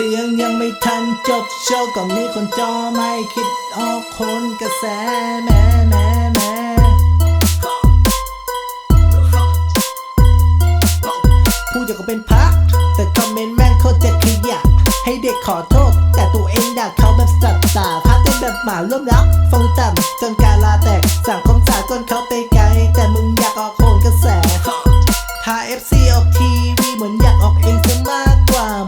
สียงยังไม่ทันจบโชว์ก็มีคนจอไม่คิดออกคนกระแสแม่แม่แม่พูดอย่างก็เป็นพระแต่คอมเมนต์แม่งโคตรจะขยะให้เด็กขอโทษ แต่ตัวเองด่าเขาแบบสัตว์ตาพระเต้นแบบหมาร่วมรักฟังต่ำจนการลาแตกสั่งคมสากลเขาไปไกล แต่มึงอยากออกโคนกระแสถ้า FC ออกทีวีเหมือนอยากออกเอง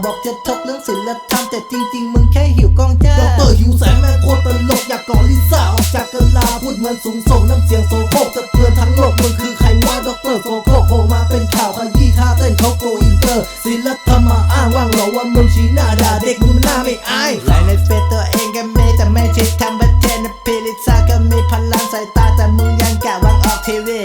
บอกจะทกเรื่องศิลธรรมแต่จริง ๆ มึงแค่หิวกองจ้าดอกเตอรหิวแสงแม่งโคตรตลกอยากกอดลิซ่าออกจากกะลาพูดเหมือนสูงส่งน้ำเสียงโซโครกสะเทือนทั้งโลกมึงคือใครวะดอกเตอรโซโครกโผล่มาเป็นข่าวขยี้ท่าเต้นเขาโกอินเตอร์ศิลธรรมมาอ้างว่างเหรอว่ามึงชี้หน้าด่าเด็กมึงหน้าไม่อายไลน์ในเฟซตัวเองก็มีแต่ไม่ใช่ทำประเทศนะพิลิซ่าก็มีพลังสายตาแต่มึงยังกะวางออกทีวี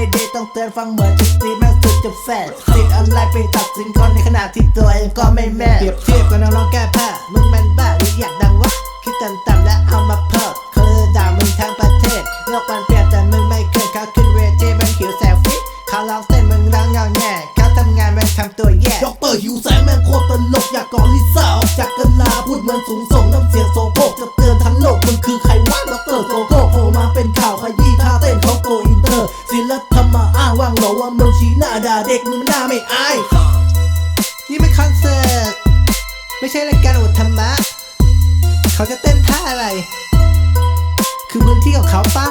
ไม่ดีต้องเตือนฟังเหมือนจุดตีแม่งสุดจะแฟดติดออนไลน์ไปตัดสินคนในขณะที่ตัวเองก็ไม่แม่เปรียบเทียบกับน้องๆแก้ผ้ามึงแมันบ้าหรืออยากดังวะคิดต่ำๆและเอามาเพิ่มคือด่ามึงทั้งประเทศโลกมันเปลี่ยนแต่มึงไม่เคยเขาขึ้นเวทีมันขิวแซวฟิเขาลองเต้นมึงร้องเงาแง่เขาทำงานมันทำตัวแย่ดอกเตอรหิวแสงแม่งโคตรตลกอยากกอดลิซ่าออกจากกะลาพูดเหมือนสูงส่งน้ำเสียงโซโครกจะเตือนทั้งโลกมึงคือใครวะ ทำมาอ้างว่างเหรอว่ามึงชี้หน้าด่าเด็กมึงหน้าไม่อายนี่เป็นคอนเสิร์ตไม่ใช่รายการอวดธรรมะ เขาจะเต้นท่าอะไร คือพื้นที่ของเขาปะ